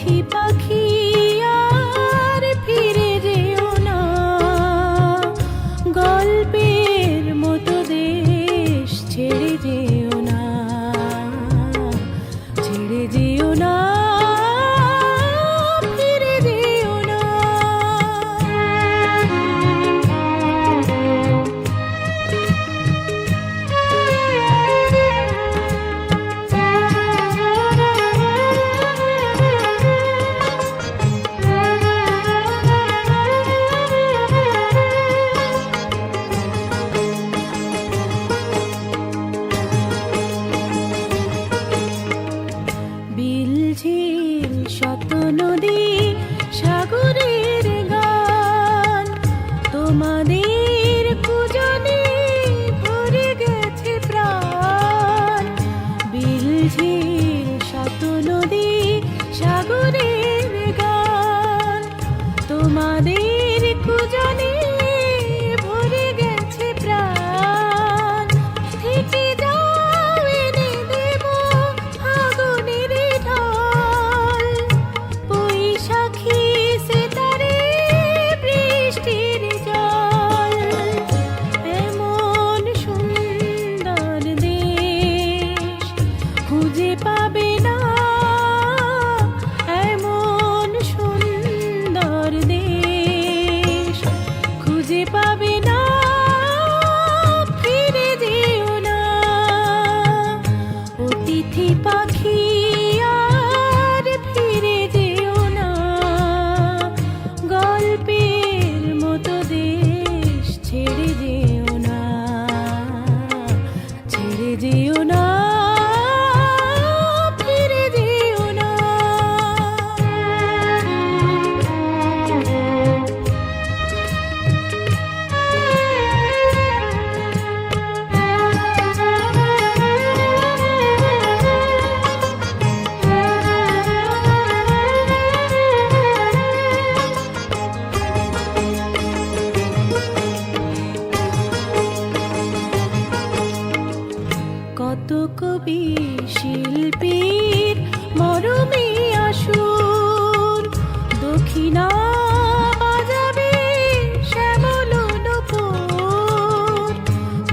পাখি পা ঝিল নদী সাগরে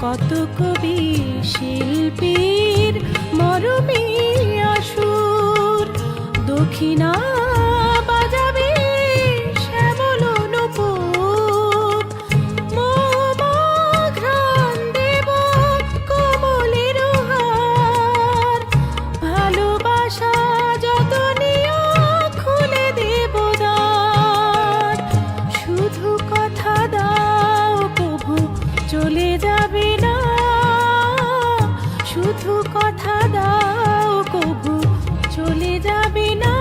কত কবি শিল্পীর মরমী আসুর দক্ষিণা কথা দাও কবু চলে যাবে না